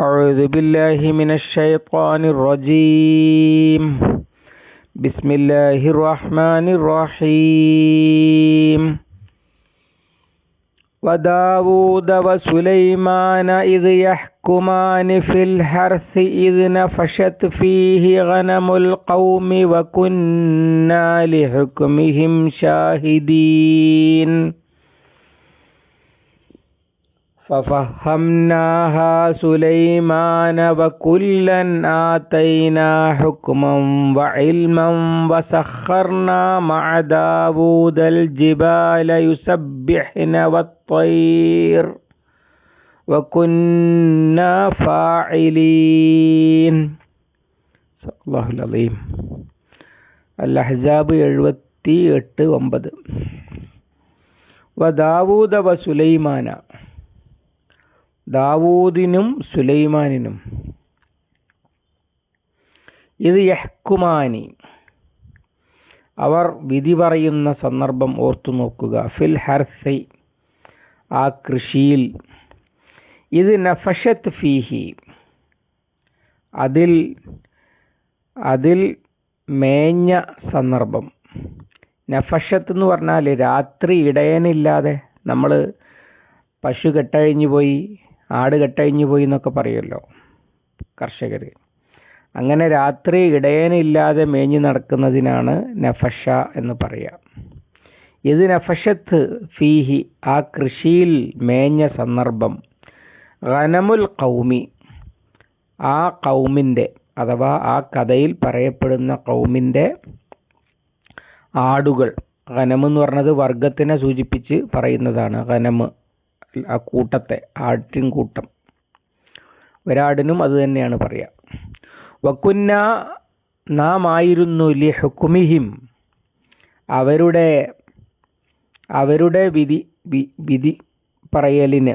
أعوذ بالله من الشيطان الرجيم. بسم الله الرحمن الرحيم. وداود وسليمان إذ يحكمان في الحرث إذ نفشت فيه غنم القوم وكنا لحكمهم شاهدين. ففهمناها سليمان وكلا آتينا حكما وعلما وسخرنا مع داود الجبال يسبحن والطير وكنا فاعلين الله العظيم الأحزاب എഴുപത്തി എട്ട് ഒമ്പത് വദാവൂദ വസുലൈമാന ദാവൂദിനും സുലൈമാനിനും. ഇത് യഹ്കുമാനി. അവർ വിധി പറയുന്ന സന്ദർഭം ഓർത്തു നോക്കുക. ഫിൽ ഹർസൈ ആ കൃഷിയിൽ. ഇത് നഫഷത്ത് ഫീഹി. അതിൽ അതിൽ മേഞ്ഞ സന്ദർഭം. നഫഷത്ത് എന്ന് പറഞ്ഞാൽ രാത്രി ഇടയനില്ലാതെ നമ്മൾ പശു കെട്ടഴിഞ്ഞു പോയി ആട് കെട്ടഴിഞ്ഞു പോയി എന്നൊക്കെ പറയുമല്ലോ കർഷകർ അങ്ങനെ രാത്രി ഇടയനില്ലാതെ മേഞ്ഞു നടക്കുന്നതിനാണ് നഫഷ എന്ന് പറയുക ഇത് നഫഷത്ത് ഫീഹി ആ കൃഷിയിൽ മേഞ്ഞ സന്ദർഭം. ഖനമുൽ കൗമി ആ കൗമിന്റെ അഥവാ ആ കഥയിൽ പറയപ്പെടുന്ന കൗമിന്റെ ആടുകൾ. ഖനമെന്ന് പറഞ്ഞത് വർഗത്തിനെ സൂചിപ്പിച്ച് പറയുന്നതാണ് ഖനമ് ആ കൂട്ടത്തെ ആട്ടിൻ കൂട്ടം. ഒരാടിനും അത് തന്നെയാണ് പറയുക വക്കുന്ന നാം ആയിരുന്നു ലി ഹുക്കുമിഹിം അവരുടെ അവരുടെ വിധി വിധി പറയലിന്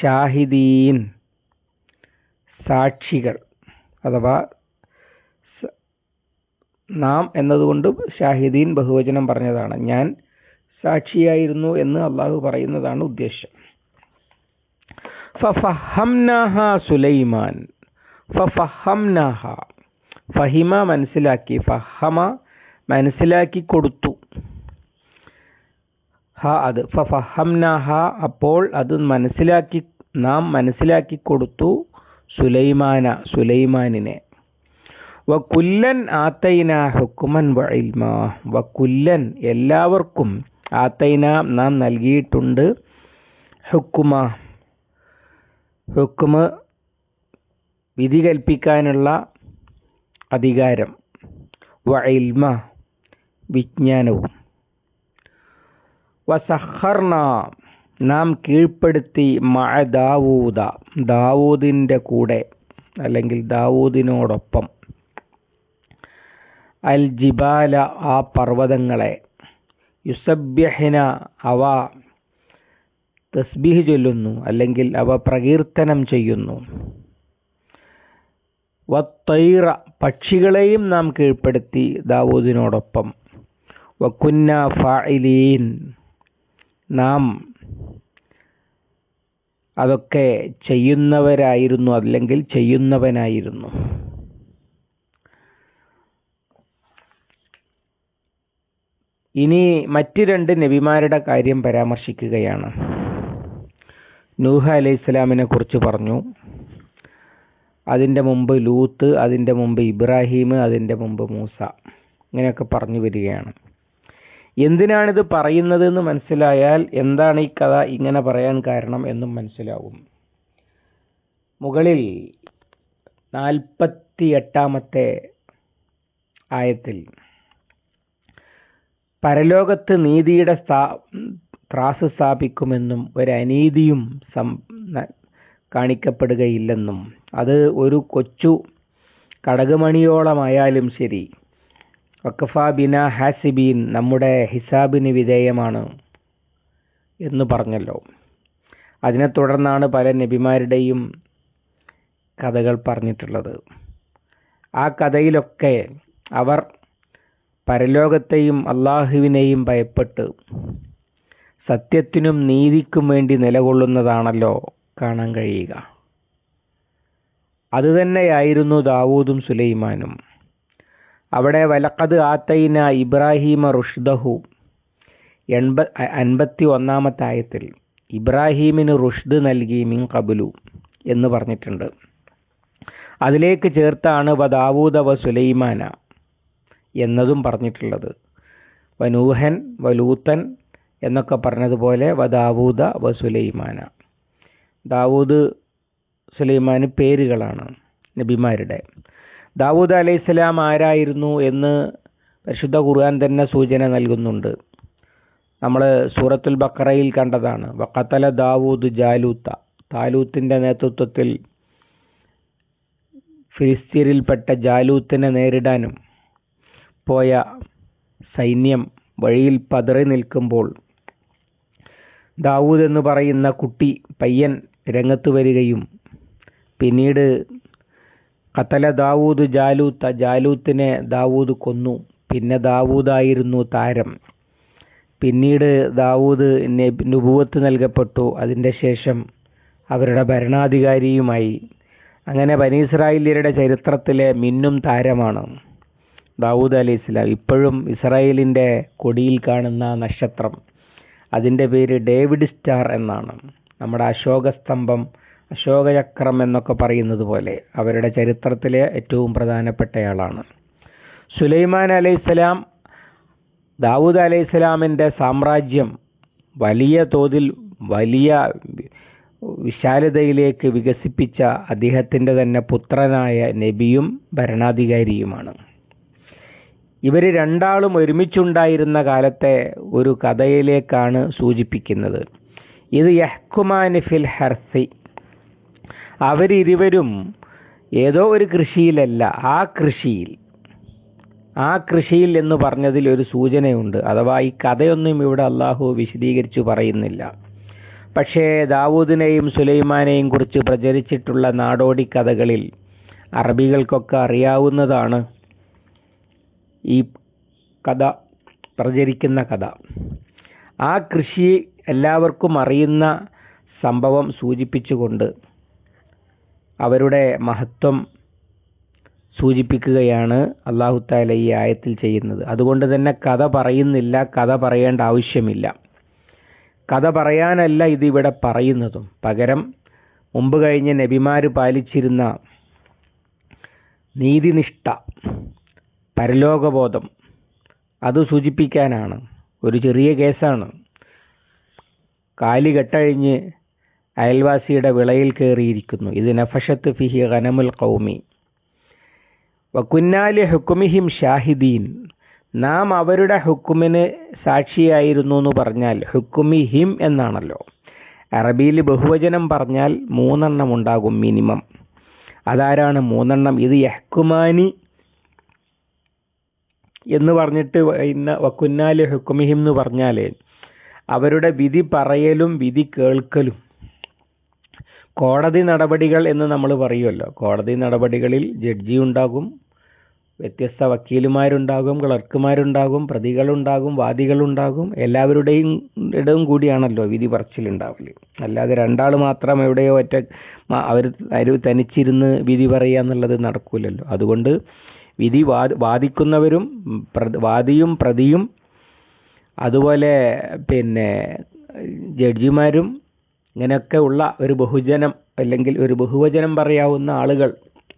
ഷാഹിദീൻ സാക്ഷികൾ അഥവാ നാം എന്നതുകൊണ്ട് ഷാഹിദീൻ ബഹുവചനം പറഞ്ഞതാണ്. ഞാൻ സാക്ഷിയായിരുന്നു എന്ന് അള്ളാഹു പറയുന്നതാണ് ഉദ്ദേശം. ഫഫഹംനഹ സുലൈമാൻ. ഫഫഹംനഹ. ഫഹിമ മനസ്സിലാക്കി. ഫഹമ മനസ്സിലാക്കി കൊടുത്തു. ഹ അത്. ഫഹംനഹ അപ്പോൾ അത് മനസ്സിലാക്കി നാം മനസ്സിലാക്കി കൊടുത്തു സുലൈമാന സുലൈമാനിനെ. വക്കുല്ലൻ ആത്തൈന ഹുക്കുമൻ വഇൽമ വക്കുല്ലൻ എല്ലാവർക്കും ആത്തൈന നാം നൽകിയിട്ടുണ്ട് ഹുക്കുമ. ഹുക്കുമ വിധി കൽപ്പിക്കാനുള്ള അധികാരം. വൈൽമ വിജ്ഞാനവും. വസഹർണ നാം കീഴ്പ്പെടുത്തി മഴ ദാവൂദ. ദാവൂദിന്റെ കൂടെ അല്ലെങ്കിൽ ദാവൂദിനോടൊപ്പം. അൽ ജിബാല ആ പർവതങ്ങളെ യുസബ്യഹിന അവ തസ്ബീഹ് ചൊല്ലുന്നു അല്ലെങ്കിൽ അവ പ്രകീർത്തനം ചെയ്യുന്നു. വത്തൈറ പക്ഷികളെയും നാം കീഴ്പ്പെടുത്തി ദാവൂദിനോടൊപ്പം. വക്കുന്ന ഫായിലീൻ നാം അതൊക്കെ ചെയ്യുന്നവരായിരുന്നു അല്ലെങ്കിൽ ചെയ്യുന്നവനായിരുന്നു. ഇനി മറ്റു രണ്ട് നബിമാരുടെ കാര്യം പരാമർശിക്കുകയാണ്. നൂഹ അലൈഹി സ്വലാമിനെ കുറിച്ച് പറഞ്ഞു. അതിന്റെ മുമ്പ് ലൂത്ത് അതിന്റെ മുമ്പ് ഇബ്രാഹിം അതിന്റെ മുമ്പ് മൂസ. ഇങ്ങനെയൊക്കെ പറഞ്ഞു വരികയാണ്. എന്തിനാണിത് പറയുന്നത് എന്ന് മനസ്സിലായാൽ എന്താണ് ഈ കഥ ഇങ്ങനെ പറയാൻ കാരണം എന്നും മനസ്സിലാവും. മുകളിൽ നാൽപ്പത്തി എട്ടാമത്തെ ആയത്തിൽ പരലോകത്ത് നീതിയുടെ സ്ഥാ ത്രാസ് സ്ഥാപിക്കുമെന്നും ഒരു അനീതിയും സം കാണിക്കപ്പെടുകയില്ലെന്നും. അത് ഒരു കൊച്ചു കടകുമണിയോളമായാലും ശരി. വക്കഫ ബിന ഹാസിബീൻ നമ്മുടെ ഹിസാബിന് വിധേയമാണ് എന്ന് പറഞ്ഞല്ലോ. അതിനെ തുടർന്നാണ് പല നബിമാരുടെയും കഥകൾ പറഞ്ഞിട്ടുള്ളത്. ആ കഥയിലൊക്കെ അവർ പരലോകത്തെയും അള്ളാഹുവിനെയും ഭയപ്പെട്ട് സത്യത്തിനും നീതിക്കും വേണ്ടി നിലകൊള്ളുന്നതാണല്ലോ കാണാൻ കഴിയുക. അതുതന്നെയായിരുന്നു ദാവൂദും സുലൈമാനും. അവിടെ വലക്കത് ആത്തൈന ഇബ്രാഹീമ റുഷ്ദഹു എൺപ അൻപത്തി ഒന്നാമത്തെ ആയത്തിൽ ഇബ്രാഹീമിന് റുഷ്ദ് നൽകി മിൻ കബുലു എന്ന് പറഞ്ഞിട്ടുണ്ട്. അതിലേക്ക് ചേർത്താണ് വ ദാവൂദ വ സുലൈമാന. എന്നതും പറഞ്ഞിട്ടുള്ളത്. വനൂഹൻ വലൂത്തൻ എന്നൊക്കെ പറഞ്ഞതുപോലെ വ ദാവൂദ വ സുലൈമാന. ദാവൂദ് സുലൈമാന് പേരുകളാണ് നബിമാരുടെ. ദാവൂദ് അലൈഹിസ്സലാം ആരായിരുന്നു എന്ന് പരിശുദ്ധ ഖുർആൻ തന്നെ സൂചന നൽകുന്നുണ്ട്. നമ്മൾ സൂറത്തുൽ ബക്കറയിൽ കണ്ടതാണ്. വക്കത്തല ദാവൂദ് ജാലൂത്ത. താലൂത്തിന്റെ നേതൃത്വത്തിൽ ഫിലിസ്തീനിൽപ്പെട്ട ജാലൂത്തിനെ നേരിടാനും പോയ സൈന്യം വഴിയിൽ പതറി നിൽക്കുമ്പോൾ ദാവൂദ് എന്ന് പറയുന്ന കുട്ടി പയ്യൻ രംഗത്ത് വരികയും പിന്നീട് കത്തല ദാവൂദ് ജാലൂത്ത ജാലൂത്തിനെ ദാവൂദ് കൊന്നു. പിന്നെ ദാവൂദായിരുന്നു താരം. പിന്നീട് ദാവൂദ് നുപൂവത്ത് നൽകപ്പെട്ടു. അതിന്റെ ശേഷം അവരുടെ ഭരണാധികാരിയുമായി. അങ്ങനെ ബനീസ്രായേലിയരുടെ ചരിത്രത്തിലെ മിന്നും താരമാണ്. ദാവൂദ് അലി ഇസ്ലാം ഇപ്പോഴും ഇസ്രായേലിന്റെ കൊടിയിൽ കാണുന്ന നക്ഷത്രം. അതിന്റെ പേര് ഡേവിഡ് സ്റ്റാർ എന്നാണ്. നമ്മുടെ അശോക സ്തംഭം അശോകചക്രം എന്നൊക്കെ പറയുന്നത് പോലെ അവരുടെ ചരിത്രത്തിലെ ഏറ്റവും പ്രധാനപ്പെട്ടയാളാണ്. സുലൈമാൻ അലൈഹിസ്സലാം ദാവൂദ് അലൈഹിസ്സലാമിന്റെ സാമ്രാജ്യം വലിയ തോതിൽ വലിയ വിശാലതയിലേക്ക് വികസിപ്പിച്ച അദ്ദേഹത്തിന്റെ തന്നെ പുത്രനായ നബിയും ഭരണാധികാരിയുമാണ്. ഇവർ രണ്ടാളും ഒരുമിച്ചുണ്ടായിരുന്ന കാലത്തെ ഒരു കഥയിലേക്കാണ് സൂചിപ്പിക്കുന്നത്. ഇത് യഹ്കുമാൻ ഫിൽ ഹർസി. അവരിരുവരും ഏതോ ഒരു കൃഷിയിലല്ല ആ കൃഷിയിൽ ആ കൃഷിയിൽ എന്ന് പറഞ്ഞതിൽ ഒരു സൂചനയുണ്ട്. അഥവാ ഈ കഥയൊന്നും ഇവിടെ അള്ളാഹു വിശദീകരിച്ചു പറയുന്നില്ല. പക്ഷേ ദാവൂദിനെയും സുലൈമാനെയും കുറിച്ച് പ്രചരിച്ചിട്ടുള്ള നാടോടി കഥകളിൽ അറബികൾക്കൊക്കെ അറിയാവുന്നതാണ് ഈ കഥ പ്രചരിക്കുന്ന കഥ. ആ കൃഷി എല്ലാവർക്കും അറിയുന്ന സംഭവം സൂചിപ്പിച്ചുകൊണ്ട് അവരുടെ മഹത്വം സൂചിപ്പിക്കുകയാണ് അള്ളാഹു താല ഈ ആയത്തിൽ ചെയ്യുന്നത്. അതുകൊണ്ട് തന്നെ കഥ പറയുന്നില്ല കഥ പറയേണ്ട ആവശ്യമില്ല. കഥ പറയാനല്ല ഇതിവിടെ പറയുന്നതും. പകരം മുമ്പ് കഴിഞ്ഞ നബിമാർ പാലിച്ചിരുന്ന നീതിനിഷ്ഠ പരലോകബോധം. അത് സൂചിപ്പിക്കാനാണ്. ഒരു ചെറിയ കേസാണ്. കാലി കെട്ടഴിഞ്ഞ് അയൽവാസിയുടെ വിളയിൽ കയറിയിരിക്കുന്നു. ഇത് നഫഷത്ത് ഫിഹി ഖനമുൽ കൗമി വക്കുന്നാലി ഹുക്കുമിഹിം ഷാഹിദീൻ. നാം അവരുടെ ഹുക്കുമിന് സാക്ഷിയായിരുന്നു എന്ന് പറഞ്ഞാൽ ഹുക്കുമി ഹിം എന്നാണല്ലോ. അറബിയിൽ ബഹുവചനം പറഞ്ഞാൽ മൂന്നെണ്ണം ഉണ്ടാകും മിനിമം. അതാരാണ് മൂന്നെണ്ണം? ഇത് യഹ്കുമാനി എന്ന് പറഞ്ഞിട്ട് ഇന്ന വക്കുന്നാലി ഹുക്കുമിഹിം എന്ന് പറഞ്ഞാൽ അവരുടെ വിധി പറയലും വിധി കേൾക്കലും. കോടതി നടപടികൾ എന്ന് നമ്മൾ പറയുമല്ലോ. കോടതി നടപടികളിൽ ജഡ്ജി ഉണ്ടാകും വ്യത്യസ്ത വക്കീലുമാരുണ്ടാകും ക്ലർക്കുമാരുണ്ടാകും പ്രതികളുണ്ടാകും വാദികളുണ്ടാകും എല്ലാവരുടെയും ഇടവും കൂടിയാണല്ലോ വിധി പറച്ചിലുണ്ടാവൽ. അല്ലാതെ രണ്ടാൾ മാത്രം എവിടെയോ ഒറ്റ അവർ അവർ തനിച്ചിരുന്ന് വിധി പറയുക എന്നുള്ളത് നടക്കൂലല്ലോ. അതുകൊണ്ട് വിധി വാദിക്കുന്നവരും വാദിയും പ്രതിയും അതുപോലെ പിന്നെ ജഡ്ജിമാരും ഇങ്ങനെയൊക്കെ ഉള്ള ഒരു ബഹുജനം അല്ലെങ്കിൽ ഒരു ബഹുവചനം പറയാവുന്ന ആളുകൾ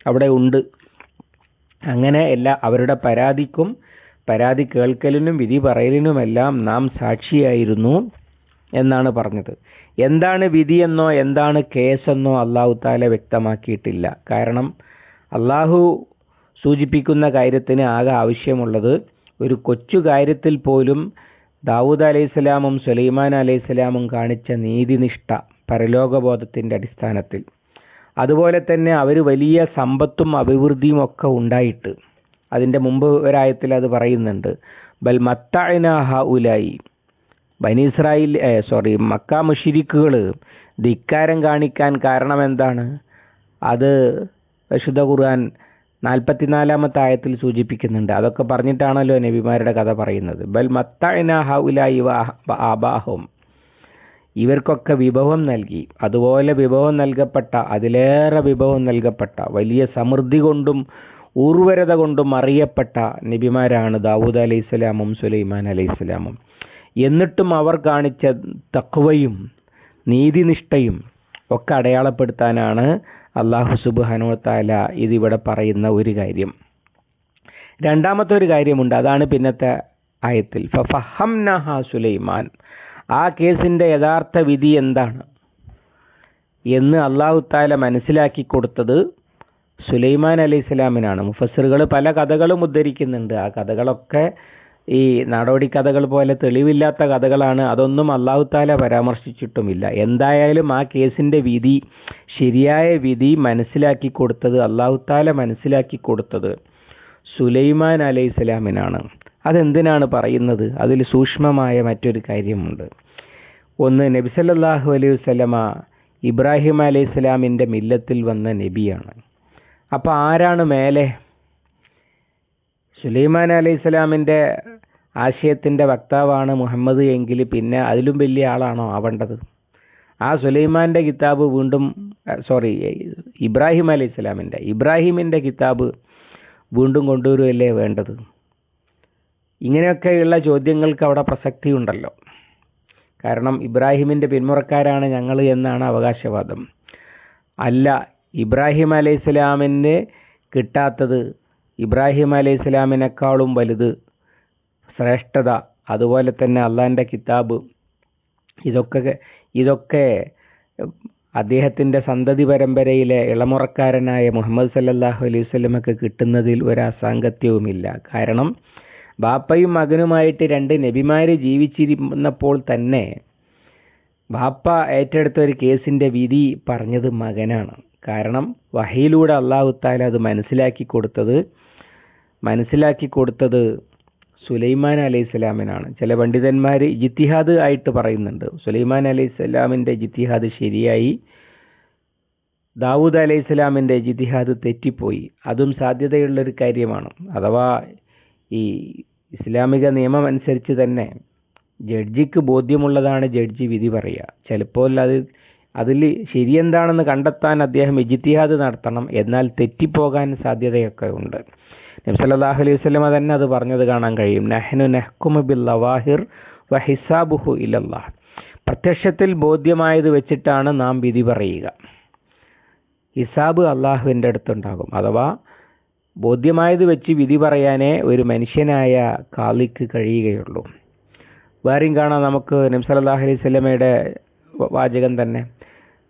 അവിടെ ഉണ്ട്. അങ്ങനെ എല്ലാ അവരുടെ പരാതിക്കും പരാതി കേൾക്കലിനും വിധി പറയലിനുമെല്ലാം നാം സാക്ഷിയായിരുന്നു എന്നാണ് പറഞ്ഞത്. എന്താണ് വിധിയെന്നോ എന്താണ് കേസെന്നോ അള്ളാഹു താല വ്യക്തമാക്കിയിട്ടില്ല. കാരണം അള്ളാഹു സൂചിപ്പിക്കുന്ന കാര്യത്തിന് ആകെ ആവശ്യമുള്ളത് ഒരു കൊച്ചു കാര്യത്തിൽ പോലും ദാവൂദ് അലൈഹിസ്സലാമും സുലൈമാൻ അലൈഹിസ്സലാമും കാണിച്ച നീതിനിഷ്ഠ പരലോകബോധത്തിന്റെ അടിസ്ഥാനത്തിൽ. അതുപോലെ തന്നെ അവർ വലിയ സമ്പത്തും അഭിവൃദ്ധിയും ഒക്കെ ഉണ്ടായിട്ട് അതിന്റെ മുമ്പ് ഒരായത്തിൽ അത് പറയുന്നുണ്ട്. ബൽ മത്തഅനാഹ ഉലായി ബനീസ്രായിൽ സോറി മക്ക മുഷിരിക്കുകൾ ധിക്കാരം കാണിക്കാൻ കാരണം എന്താണ്? അത് വിശുദ്ധ ഖുർആൻ നാൽപ്പത്തിനാലാമത്തെ ആയത്തിൽ സൂചിപ്പിക്കുന്നുണ്ട്. അതൊക്കെ പറഞ്ഞിട്ടാണല്ലോ നബിമാരുടെ കഥ പറയുന്നത്. ബൽ മത്തഅനാഹ ആബാഹം. ഇവർക്കൊക്കെ വിഭവം നൽകി. അതുപോലെ വിഭവം നൽകപ്പെട്ട അതിലേറെ വിഭവം നൽകപ്പെട്ട വലിയ സമൃദ്ധി കൊണ്ടും ഊർവരത കൊണ്ടും അറിയപ്പെട്ട നബിമാരാണ് ദാവൂദ് അലൈഹി സ്വലാമും സുലൈമാൻ അലൈഹി സ്വലാമും എന്നിട്ടും അവർ കാണിച്ച തക്വയും നീതിനിഷ്ഠയും ഒക്കെ അടയാളപ്പെടുത്താനാണ് അള്ളാഹു സുബാനോ താല ഇതിവിടെ പറയുന്ന ഒരു കാര്യം. രണ്ടാമത്തെ ഒരു കാര്യമുണ്ട് അതാണ് പിന്നത്തെ ആയത്തിൽ. സുലൈമാൻ. ആ കേസിന്റെ യഥാർത്ഥ വിധി എന്താണ്? എന്ന് അള്ളാഹു താല മനസ്സിലാക്കി കൊടുത്തത് സുലൈമാൻ അലൈഹി സ്വലാമിനാണ് മുഫസറുകൾ പല കഥകളും ഉദ്ധരിക്കുന്നുണ്ട്. ആ കഥകളൊക്കെ ഈ നാടോടി കഥകൾ പോലെ തെളിവില്ലാത്ത കഥകളാണ് അതൊന്നും അള്ളാഹു താല പരാമർശിച്ചിട്ടുമില്ല. എന്തായാലും ആ കേസിന്റെ വിധി ശരിയായ വിധി മനസ്സിലാക്കി കൊടുത്തത് അള്ളാഹു താല മനസ്സിലാക്കി കൊടുത്തത് സുലൈമാൻ അലൈഹി സ്വലാമിനാണ്. അതെന്തിനാണ് പറയുന്നത്? അതിൽ സൂക്ഷ്മമായ മറ്റൊരു കാര്യമുണ്ട്. ഒന്ന് നബി സല്ലല്ലാഹു അലൈഹി വസല്ലമ ഇബ്രാഹിം അലൈഹി സ്വലാമിന്റെ മില്ലത്തിൽ വന്ന നബിയാണ്. അപ്പോൾ ആരാണ് മേലെ? സുലൈമാൻ അലൈഹി സ്വലാമിന്റെ ആശയത്തിന്റെ വക്താവാണ് മുഹമ്മദ് എങ്കിൽ പിന്നെ അതിലും വലിയ ആളാണോ ആവേണ്ടത്? ആ സുലൈമാന്റെ കിതാബ് വീണ്ടും സോറി ഇബ്രാഹിം അലൈഹി ഇസ്ലാമിന്റെ ഇബ്രാഹിമിന്റെ കിതാബ് വീണ്ടും കൊണ്ടുവരുമല്ലേ വേണ്ടത്? ഇങ്ങനെയൊക്കെയുള്ള ചോദ്യങ്ങൾക്ക് അവിടെ പ്രസക്തി ഉണ്ടല്ലോ കാരണം ഇബ്രാഹിമിന്റെ പിന്മുറക്കാരാണ് ഞങ്ങൾ എന്നാണ് അവകാശവാദം. അല്ല ഇബ്രാഹിം അലൈഹി സ്വലാമിന്റെ കിട്ടാത്തത് ഇബ്രാഹിം അലൈഹി സ്വലാമിനേക്കാളും വലുത് ശ്രേഷ്ഠത അതുപോലെ തന്നെ അള്ളാഹിന്റെ കിതാബ്. ഇതൊക്കെ ഇതൊക്കെ അദ്ദേഹത്തിന്റെ സന്തതി പരമ്പരയിലെ ഇളമുറക്കാരനായ മുഹമ്മദ് സല്ലാഹു അലൈഹി സ്വലമൊക്കെ കിട്ടുന്നതിൽ ഒരു അസാങ്കത്യവുമില്ല കാരണം ബാപ്പയും മകനുമായിട്ട് രണ്ട് നബിമാർ ജീവിച്ചിരുന്നപ്പോൾ തന്നെ ബാപ്പ ഏറ്റെടുത്ത ഒരു കേസിന്റെ വിധി പറഞ്ഞത് മകനാണ്. കാരണം വഹയിലൂടെ അള്ളാഹു താല അത് മനസ്സിലാക്കി കൊടുത്തത് മനസ്സിലാക്കി കൊടുത്തത് സുലൈമാൻ അലൈഹി സ്വലാമിനാണ്. ചില പണ്ഡിതന്മാർ ജിത്തിഹാദ് ആയിട്ട് പറയുന്നുണ്ട്. സുലൈമാൻ അലൈഹി സ്വലാമിന്റെ ജിത്തിഹാദ് ശരിയായി. ദാവൂദ് അലൈഹി സ്വലാമിന്റെ ജിത്തിഹാദ് തെറ്റിപ്പോയി. അതും സാധ്യതയുള്ളൊരു കാര്യമാണ്. അഥവാ ഈ ഇസ്ലാമിക നിയമം അനുസരിച്ച് തന്നെ ജഡ്ജിക്ക് ബോധ്യമുള്ളതാണ് ജഡ്ജി വിധി പറയുക. ചിലപ്പോൾ അത് അതിൽ ശരിയെന്താണെന്ന് കണ്ടെത്താൻ അദ്ദേഹം ഇജിത്തിഹാദ് നടത്തണം. എന്നാൽ തെറ്റിപ്പോകാൻ സാധ്യതയൊക്കെ ഉണ്ട്. നബ്സല്ലാഹു അലൈഹി സ്വലമ തന്നെ അത് പറഞ്ഞത് കാണാൻ കഴിയും. നഹ്നു നഹ്കുമു ബിൽ ലവാഹിർ വ ഹിസാബുഹു ഇലല്ലാഹ്. പ്രത്യക്ഷത്തിൽ ബോധ്യമായത് വെച്ചിട്ടാണ് നാം വിധി പറയുക. ഹിസാബ് അള്ളാഹുവിന്റെ അടുത്തുണ്ടാകും. അഥവാ ബോധ്യമായത് വെച്ച് വിധി പറയാനേ ഒരു മനുഷ്യനായ കാളിക്ക് കഴിയുകയുള്ളൂ. വേറെയും കാണാം നമുക്ക് നബ്സല്ലാഹു അലൈഹി സ്വലമയുടെ വാചകം തന്നെ.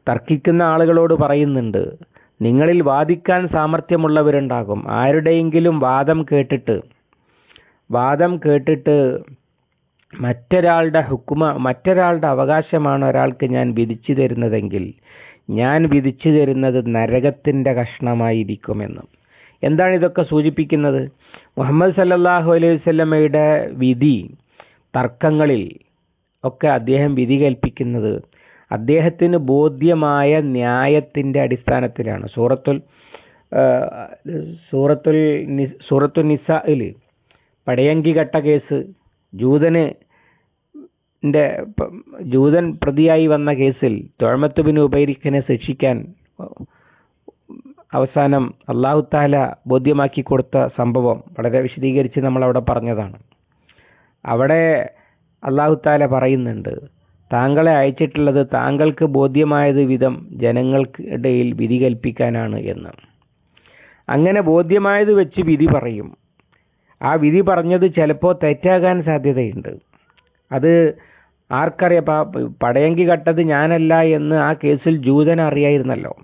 തർക്കിക്കുന്ന ആളുകളോട് പറയുന്നുണ്ട് നിങ്ങളിൽ വാദിക്കാൻ സാമർഥ്യമുള്ളവരുണ്ടാകും. ആരുടെയെങ്കിലും വാദം കേട്ടിട്ട് വാദം കേട്ടിട്ട് മറ്റൊരാളുടെ ഹുക്കുമ മറ്റൊരാളുടെ അവകാശമാണ് ഒരാൾക്ക് ഞാൻ വിധിച്ചു തരുന്നതെങ്കിൽ ഞാൻ വിധിച്ചു തരുന്നത് നരകത്തിന്റെ കഷ്ണമായിരിക്കുമെന്ന്. എന്താണ് ഇതൊക്കെ സൂചിപ്പിക്കുന്നത്? മുഹമ്മദ് സല്ലാഹു അലൈഹി വസല്ലമയുടെ വിധി തർക്കങ്ങളിൽ ഒക്കെ അദ്ദേഹം വിധി കൽപ്പിക്കുന്നത് അദ്ദേഹത്തിന് ബോധ്യമായ ന്യായത്തിന്റെ അടിസ്ഥാനത്തിലാണ്. സൂറത്തുൽ സൂറത്തുൽ സൂറത്തുൽ നിസയിൽ പടയങ്കി ഘട്ട കേസ് ജൂതന് ജൂതൻ പ്രതിയായി വന്ന കേസിൽ തൊഴമത്തുബിന് ഉപരിക്കനെ ശിക്ഷിക്കാൻ അവസാനം അള്ളാഹു താല ബോധ്യമാക്കി കൊടുത്ത സംഭവം വളരെ വിശദീകരിച്ച് നമ്മൾ അവിടെ പറഞ്ഞതാണ്. അവിടെ അള്ളാഹു താല പറയുന്നുണ്ട് താങ്കളെ അയച്ചിട്ടുള്ളത് താങ്കൾക്ക് ബോധ്യമായത് വിധം ജനങ്ങൾക്കിടയിൽ വിധി കൽപ്പിക്കാനാണ് എന്ന്. അങ്ങനെ ബോധ്യമായത് വെച്ച് വിധി പറയും. ആ വിധി പറഞ്ഞത് ചിലപ്പോൾ തെറ്റാകാൻ സാധ്യതയുണ്ട്. അത് ആർക്കറിയാം. പടയങ്കി കട്ടത് ഞാനല്ല എന്ന് ആ കേസിൽ ജൂതൻ അറിയായിരുന്നല്ലോ.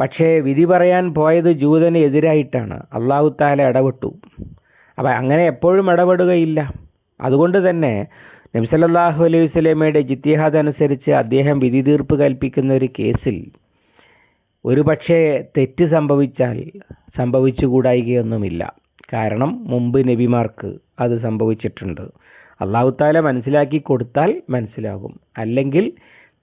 പക്ഷേ വിധി പറയാൻ പോയത് ജൂതന് എതിരായിട്ടാണ്. അള്ളാഹു ഇടപെട്ടു. അപ്പം അങ്ങനെ എപ്പോഴും ഇടപെടുകയില്ല. അതുകൊണ്ട് തന്നെ നബ്സല്ലാഹു അലൈഹി വസ്ലമയുടെ ജിത്തിഹാദ് അനുസരിച്ച് അദ്ദേഹം വിധി തീർപ്പ് കൽപ്പിക്കുന്ന ഒരു കേസിൽ ഒരു പക്ഷേ തെറ്റ് സംഭവിച്ചാൽ സംഭവിച്ചുകൂടായികയൊന്നുമില്ല. കാരണം മുമ്പ് നബിമാർക്ക് അത് സംഭവിച്ചിട്ടുണ്ട്. അള്ളാഹു താല മനസ്സിലാക്കി കൊടുത്താൽ മനസ്സിലാകും. അല്ലെങ്കിൽ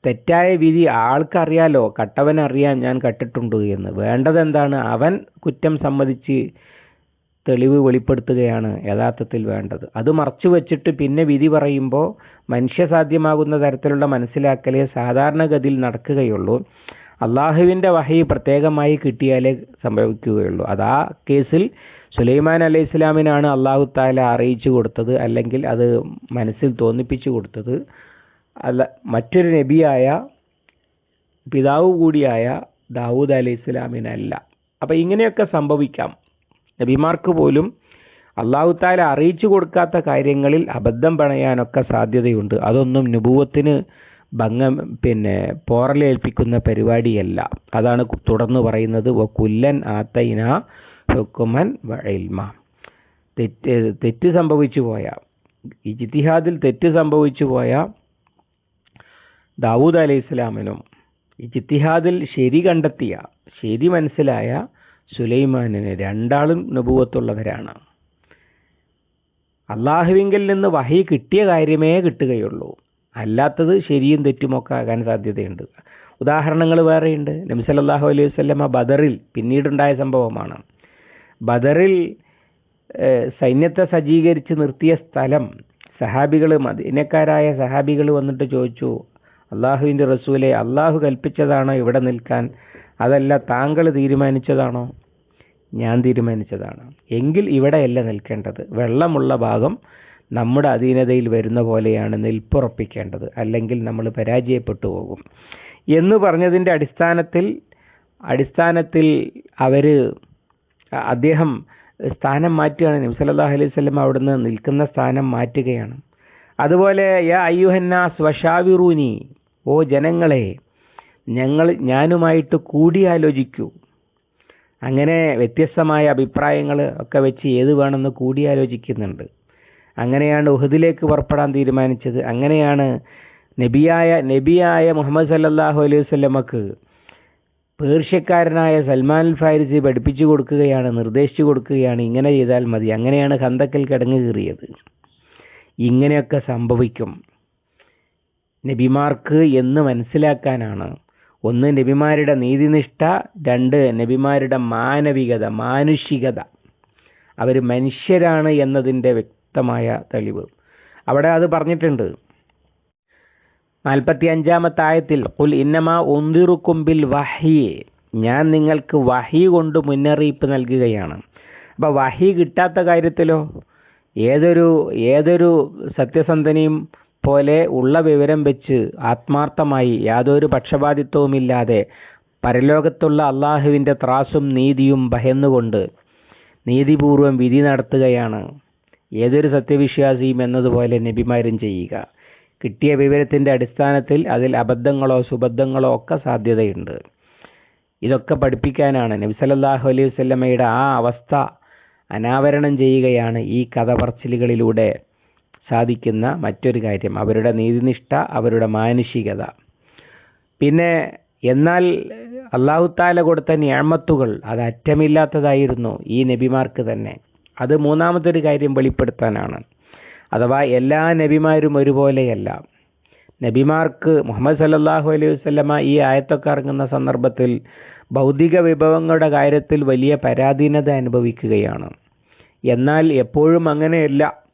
തെറ്റായ വിധി ആൾക്കറിയാലോ കട്ടവനറിയാൻ ഞാൻ കട്ടിട്ടുണ്ട് എന്ന്. വേണ്ടതെന്താണ്? അവൻ കുറ്റം സമ്മതിച്ച് തെളിവ് വെളിപ്പെടുത്തുകയാണ് യഥാർത്ഥത്തിൽ വേണ്ടത്. അത് മറച്ചു വെച്ചിട്ട് പിന്നെ വിധി പറയുമ്പോൾ മനുഷ്യസാധ്യമാകുന്ന തരത്തിലുള്ള മനസ്സിലാക്കലേ സാധാരണഗതിയിൽ നടക്കുകയുള്ളൂ. അള്ളാഹുവിന്റെ വഹി പ്രത്യേകമായി കിട്ടിയാലേ സംഭവിക്കുകയുള്ളൂ. അത് ആ കേസിൽ സുലൈമാൻ അലൈഹി ഇസ്ലാമിനാണ് അള്ളാഹു താല അറിയിച്ചു കൊടുത്തത് അല്ലെങ്കിൽ അത് മനസ്സിൽ തോന്നിപ്പിച്ചു കൊടുത്തത്. അല്ല മറ്റൊരു നബിയായ പിതാവ് കൂടിയായ ദാവൂദ് അലൈഹി ഇസ്ലാമിനല്ല അപ്പം ഇങ്ങനെയൊക്കെ സംഭവിക്കാം. നബിമാർക്ക് പോലും അള്ളാഹു താല അറിയിച്ചു കൊടുക്കാത്ത കാര്യങ്ങളിൽ അബദ്ധം പണയാനൊക്കെ സാധ്യതയുണ്ട്. അതൊന്നും നുപൂവത്തിന് ഭംഗം പിന്നെ പോറലേൽപ്പിക്കുന്ന പരിപാടിയല്ല. അതാണ് തുടർന്ന് പറയുന്നത് കുല്ലൻ ആത്തൈന ഹുക്കുമൻ വഴയിൽമ തെറ്റ് തെറ്റ് സംഭവിച്ചു പോയ ഇജിത്തിഹാദിൽ തെറ്റ് സംഭവിച്ചു പോയ ദാവൂദ് അലൈഹി ഇസ്ലാമിനും ഈ ശരി കണ്ടെത്തിയ ശരി മനസ്സിലായ സുലൈമാനിന് രണ്ടാളും നുപൂവത്തുള്ളവരാണ് അള്ളാഹുവിങ്കിൽ നിന്ന് വഹി കിട്ടിയ കാര്യമേ കിട്ടുകയുള്ളൂ. അല്ലാത്തത് ശരിയും തെറ്റുമൊക്കെ ആകാൻ സാധ്യതയുണ്ട്. ഉദാഹരണങ്ങൾ വേറെയുണ്ട്. നബി സല്ലല്ലാഹു അലൈഹി വസല്ലമ ബദറിൽ പിന്നീടുണ്ടായ സംഭവമാണ്. ബദറിൽ സൈന്യത്തെ സജ്ജീകരിച്ച് നിർത്തിയ സ്ഥലം സഹാബികൾ മദീനക്കാരായ സഹാബികൾ വന്നിട്ട് ചോദിച്ചു അള്ളാഹുവിന്റെ റസൂലെ അള്ളാഹു കൽപ്പിച്ചതാണ് ഇവിടെ നിൽക്കാൻ അതല്ല താങ്കൾ തീരുമാനിച്ചതാണോ? ഞാൻ തീരുമാനിച്ചതാണ്. എങ്കിൽ ഇവിടെയല്ല നിൽക്കേണ്ടത്. വെള്ളമുള്ള ഭാഗം നമ്മുടെ അധീനതയിൽ വരുന്ന പോലെയാണ് നിൽപ്പുറപ്പിക്കേണ്ടത്. അല്ലെങ്കിൽ നമ്മൾ പരാജയപ്പെട്ടു പോകും. എന്ന് പറഞ്ഞതിന്റെ അടിസ്ഥാനത്തിൽ അടിസ്ഥാനത്തിൽ അവർ അദ്ദേഹം സ്ഥാനം മാറ്റുകയാണ്. നബി സല്ലല്ലാഹു അലൈഹി വസല്ലം അവിടുന്ന് നിൽക്കുന്ന സ്ഥാനം മാറ്റുകയാണ്. അതുപോലെ യാ അയ്യുഹന്നാസ് വഷാവിറൂനി ഓ ജനങ്ങളെ ഞങ്ങൾ ഞാനുമായിട്ട് കൂടിയാലോചിക്കൂ. അങ്ങനെ വ്യത്യസ്തമായ അഭിപ്രായങ്ങൾ ഒക്കെ വെച്ച് ഏത് വേണമെന്ന് കൂടിയാലോചിക്കുന്നുണ്ട്. അങ്ങനെയാണ് ഉഹദിലേക്ക് പുറപ്പെടാൻ തീരുമാനിച്ചത്. അങ്ങനെയാണ് നബിയായ നബിയായ മുഹമ്മദ് സല്ലാഹു അലൈഹി വസല്ലമക്ക് പേർഷ്യക്കാരനായ സൽമാൻ ഫാരിസി പഠിപ്പിച്ചു കൊടുക്കുകയാണ് നിർദ്ദേശിച്ചു കൊടുക്കുകയാണ് ഇങ്ങനെ ചെയ്താൽ മതി. അങ്ങനെയാണ് ഹന്തക്കൽ കിടങ്ങ് കീറിയത്. ഇങ്ങനെയൊക്കെ സംഭവിക്കും. നബിമാർക്ക് എന്ന് മനസ്സിലാക്കാനാണ് ഒന്ന് നബിമാരുടെ നീതിനിഷ്ഠ രണ്ട് നബിമാരുടെ മാനവികത മാനുഷികത. അവർ മനുഷ്യരാണ് എന്നതിന്റെ വ്യക്തമായ തെളിവ്. അവിടെ അത് പറഞ്ഞിട്ടുണ്ട്. നാൽപ്പത്തി അഞ്ചാമത്തെ ആയത്തിൽ കുൽ ഇന്നമാ ഒന്തിറുക്കുമ്പിൽ വഹിയെ ഞാൻ നിങ്ങൾക്ക് വഹി കൊണ്ട് മുന്നറിയിപ്പ് നൽകുകയാണ്. അപ്പോൾ വഹി കിട്ടാത്ത കാര്യത്തിലോ? ഏതൊരു ഏതൊരു സത്യസന്ധനെയും പോലെ ഉള്ള വിവരം വെച്ച് ആത്മാർത്ഥമായി യാതൊരു പക്ഷപാതിത്വവുമില്ലാതെ പരലോകത്തുള്ള അള്ളാഹുവിന്റെ ത്രാസും നീതിയും ഭയന്നുകൊണ്ട് നീതിപൂർവം വിധി നടത്തുകയാണ്. ഏതൊരു സത്യവിശ്വാസിയും എന്നതുപോലെ നബിമാരും ചെയ്യുക. കിട്ടിയ വിവരത്തിന്റെ അടിസ്ഥാനത്തിൽ അതിൽ അബദ്ധങ്ങളോ സുബദ്ധങ്ങളോ ഒക്കെ സാധ്യതയുണ്ട്. ഇതൊക്കെ പഠിപ്പിക്കാനാണ് നബിസലല്ലാഹു അലൈഹി വസല്ലമയുടെ ആ അവസ്ഥ അനാവരണം ചെയ്യുകയാണ് ഈ കഥ പറച്ചിലുകളിലൂടെ സാധിക്കുന്ന മറ്റൊരു കാര്യം അവരുടെ നീതിനിഷ്ഠ അവരുടെ മാനുഷികത. പിന്നെ എന്നാൽ അള്ളാഹു താല കൊടുത്ത ഞാമത്തുകൾ അത് അറ്റമില്ലാത്തതായിരുന്നു ഈ നബിമാർക്ക് തന്നെ. അത് മൂന്നാമതൊരു കാര്യം വെളിപ്പെടുത്താനാണ്. അഥവാ എല്ലാ നബിമാരും ഒരുപോലെയല്ല. നബിമാർക്ക് മുഹമ്മദ് സല്ലാഹു അലൈഹി വസല്ലമ ഈ ആയത്തൊക്കെ ഇറങ്ങുന്ന സന്ദർഭത്തിൽ ഭൗതിക വിഭവങ്ങളുടെ കാര്യത്തിൽ വലിയ പരാധീനത അനുഭവിക്കുകയാണ്. എന്നാൽ എപ്പോഴും അങ്ങനെയല്ല.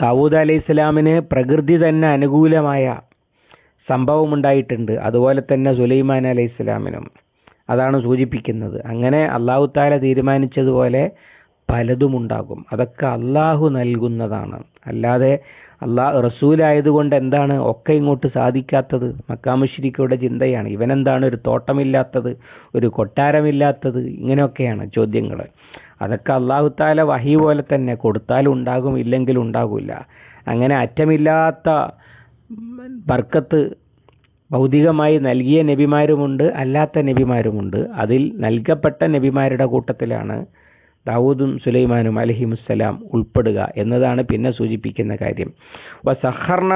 ദാവൂദ് അലൈഹി ഇസ്ലാമിന് പ്രകൃതി തന്നെ അനുകൂലമായ സംഭവമുണ്ടായിട്ടുണ്ട്. അതുപോലെ തന്നെ സുലൈമാൻ അലൈഹി ഇസ്ലാമിനും അതാണ് സൂചിപ്പിക്കുന്നത്. അങ്ങനെ അള്ളാഹു താല തീരുമാനിച്ചതുപോലെ പലതുമുണ്ടാകും. അതൊക്കെ അള്ളാഹു നൽകുന്നതാണ്. അല്ലാതെ അള്ളാഹ് റസൂലായതുകൊണ്ട് എന്താണ് ഒക്കെ ഇങ്ങോട്ട് സാധിക്കാത്തത്? മക്കാമുഷിരിക്കയുടെ ചിന്തയാണ്. ഇവനെന്താണ് ഒരു തോട്ടമില്ലാത്തത് ഒരു കൊട്ടാരമില്ലാത്തത്? ഇങ്ങനെയൊക്കെയാണ് ചോദ്യങ്ങൾ അതൊക്കെ അള്ളാഹു താല വഹി പോലെ തന്നെ കൊടുത്താലും ഉണ്ടാകും ഇല്ലെങ്കിലും ഉണ്ടാകില്ല. അങ്ങനെ അറ്റമില്ലാത്ത ബർക്കത്ത് ഭൗതികമായി നൽകിയ നബിമാരുമുണ്ട് അല്ലാത്ത നബിമാരുമുണ്ട്. അതിൽ നൽകപ്പെട്ട നബിമാരുടെ കൂട്ടത്തിലാണ് ദാവൂദും സുലൈമാനും അലഹിമുസ്സലാം ഉൾപ്പെടുക എന്നതാണ് പിന്നെ സൂചിപ്പിക്കുന്ന കാര്യം. സഹർണ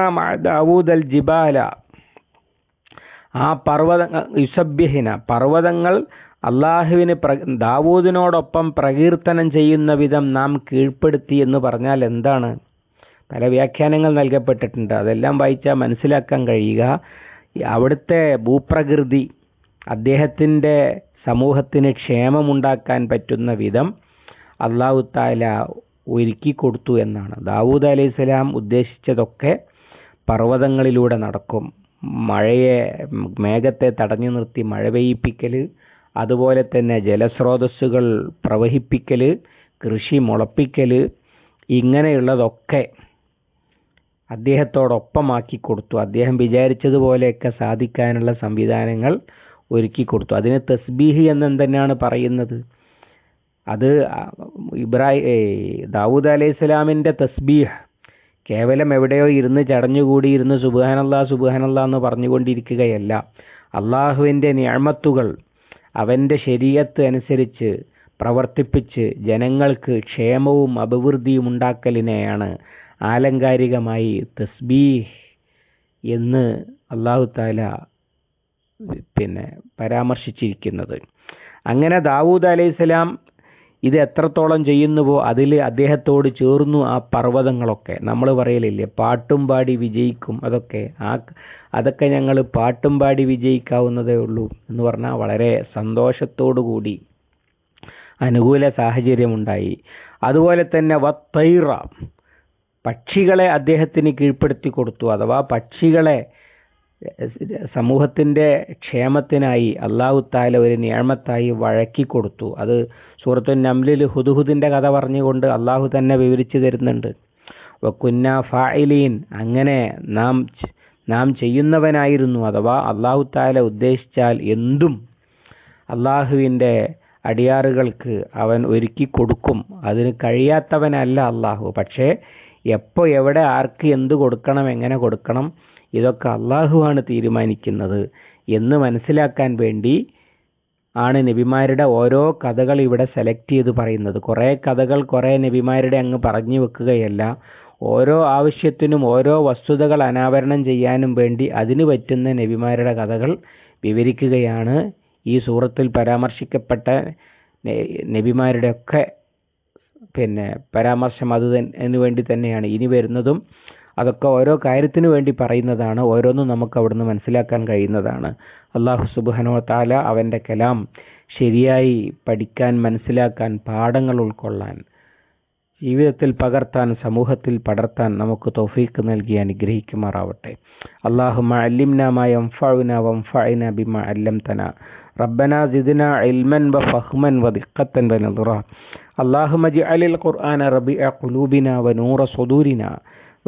ദാവൂദ് അൽ ജിബാല. ആ പർവത യുസബ്യഹിന പർവതങ്ങൾ അള്ളാഹുവിന് പ്ര ദാവൂദിനോടൊപ്പം പ്രകീർത്തനം ചെയ്യുന്ന വിധം നാം കീഴ്പ്പെടുത്തി എന്ന് പറഞ്ഞാൽ എന്താണ്? പല വ്യാഖ്യാനങ്ങൾ നൽകപ്പെട്ടിട്ടുണ്ട്. അതെല്ലാം വായിച്ചാൽ മനസ്സിലാക്കാൻ കഴിയുക. അവിടുത്തെ ഭൂപ്രകൃതി അദ്ദേഹത്തിന്റെ സമൂഹത്തിന് ക്ഷേമമുണ്ടാക്കാൻ പറ്റുന്ന വിധം അള്ളാഹു താല ഒരുക്കി കൊടുത്തു എന്നാണ്. ദാവൂദ് അലൈഹി സ്വലാം ഉദ്ദേശിച്ചതൊക്കെ പർവതങ്ങളിലൂടെ നടക്കും. മഴയെ മേഘത്തെ തടഞ്ഞു നിർത്തി മഴ പെയ്യിപ്പിക്കൽ അതുപോലെ തന്നെ ജലസ്രോതസ്സുകൾ പ്രവഹിപ്പിക്കൽ കൃഷി മുളപ്പിക്കൽ ഇങ്ങനെയുള്ളതൊക്കെ അദ്ദേഹത്തോടൊപ്പമാക്കി കൊടുത്തു. അദ്ദേഹം വിചാരിച്ചതുപോലെയൊക്കെ സാധിക്കാനുള്ള സംവിധാനങ്ങൾ ഒരുക്കി കൊടുത്തു. അതിന് തസ്ബീഹ് എന്ന് തന്നെയാണ് പറയുന്നത്. അത് ഇബ്രാഹിം ദാവൂദ് അലൈഹി സ്വലാമിന്റെ തസ്ബീഹ്. കേവലം എവിടെയോ ഇരുന്ന് ചടഞ്ഞുകൂടി ഇരുന്ന് സുബാനല്ലാ സുബാനല്ലാ എന്ന് പറഞ്ഞുകൊണ്ടിരിക്കുകയല്ല. അള്ളാഹുവിന്റെ ഞാമത്തുകൾ അവന്റെ ശരീഅത്ത് അനുസരിച്ച് പ്രവർത്തിപ്പിച്ച് ജനങ്ങൾക്ക് ക്ഷേമവും അഭിവൃദ്ധിയും ഉണ്ടാക്കലിനെയാണ് ആലങ്കാരികമായി തസ്ബീഹ് എന്ന് അള്ളാഹു താല പിന്നെ പരാമർശിച്ചിരിക്കുന്നത്. അങ്ങനെ ദാവൂദ് അലൈഹിസ്സലാം ഇത് എത്രത്തോളം ചെയ്യുന്നുവോ അതിൽ അദ്ദേഹത്തോട് ചേർന്നു ആ പർവതങ്ങളൊക്കെ. നമ്മൾ പറയലില്ലേ പാട്ടും പാടി വിജയിക്കും. അതൊക്കെ ആ അതൊക്കെ ഞങ്ങൾ പാട്ടും പാടി വിജയിക്കാവുന്നതേ ഉള്ളൂ എന്ന് പറഞ്ഞാൽ വളരെ സന്തോഷത്തോടു കൂടി അനുകൂല സാഹചര്യമുണ്ടായി. അതുപോലെ തന്നെ വത്തൈറ പക്ഷികളെ അദ്ദേഹത്തിന് കീഴ്പ്പെടുത്തി കൊടുത്തു. അഥവാ പക്ഷികളെ സമൂഹത്തിന്റെ ക്ഷേമത്തിനായി അള്ളാഹു താല ഒരു നിയമത്തായി വഴക്കി കൊടുത്തു. അത് സൂറത്തു നംലിൽ ഹുദുഹുദിന്റെ കഥ പറഞ്ഞുകൊണ്ട് അള്ളാഹു തന്നെ വിവരിച്ചു തരുന്നുണ്ട്. വക്കുന്ന ഫായിലീൻ അങ്ങനെ നാം നാം ചെയ്യുന്നവനായിരുന്നു അഥവാ അള്ളാഹു താല ഉദ്ദേശിച്ചാൽ എന്തും അള്ളാഹുവിന്റെ അടിയാറുകൾക്ക് അവൻ ഒരുക്കി കൊടുക്കും. അതിന് കഴിയാത്തവനല്ല അള്ളാഹു പക്ഷേ എപ്പോൾ എവിടെ ആർക്ക് എന്ത് കൊടുക്കണം എങ്ങനെ കൊടുക്കണം ഇതൊക്കെ അള്ളാഹുവാണ് തീരുമാനിക്കുന്നത് എന്ന് മനസ്സിലാക്കാൻ വേണ്ടി ആണ് നബിമാരുടെ ഓരോ കഥകൾ ഇവിടെ സെലക്ട് ചെയ്ത് പറയുന്നത്. കുറേ കഥകൾ കുറേ നബിമാരുടെ അങ്ങ് പറഞ്ഞു വെക്കുകയല്ല. ഓരോ ആവശ്യത്തിനും ഓരോ വസ്തുതകൾ അനാവരണം ചെയ്യാനും വേണ്ടി അതിന് പറ്റുന്ന നബിമാരുടെ കഥകൾ വിവരിക്കുകയാണ് ഈ സൂറത്തിൽ പരാമർശിക്കപ്പെട്ട നബിമാരുടെ ഒക്കെ പിന്നെ പരാമർശം അത് വേണ്ടി തന്നെയാണ്. ഇനി വരുന്നതും അതൊക്കെ ഓരോ കാര്യത്തിനു വേണ്ടി പറയുന്നതാണ് ഓരോന്നും നമുക്ക് അവിടുന്ന് മനസ്സിലാക്കാൻ കഴിയുന്നതാണ് അള്ളാഹു സുബാനോ താല അവൻ്റെ കലാം ശരിയായി പഠിക്കാൻ മനസ്സിലാക്കാൻ പാഠങ്ങൾ ഉൾക്കൊള്ളാൻ ജീവിതത്തിൽ പകർത്താൻ സമൂഹത്തിൽ പടർത്താൻ നമുക്ക് തൗഫീക്ക് നൽകി അനുഗ്രഹിക്കുമാറാവട്ടെ അള്ളാഹുമ അല്ലിംനാമായ വംഫഅന ബിമ അല്ലംതന ربنا زدنا علما وفهما ودقة ونظرا اللهم اجعل القرآن ربيع قلوبنا ونور صدورنا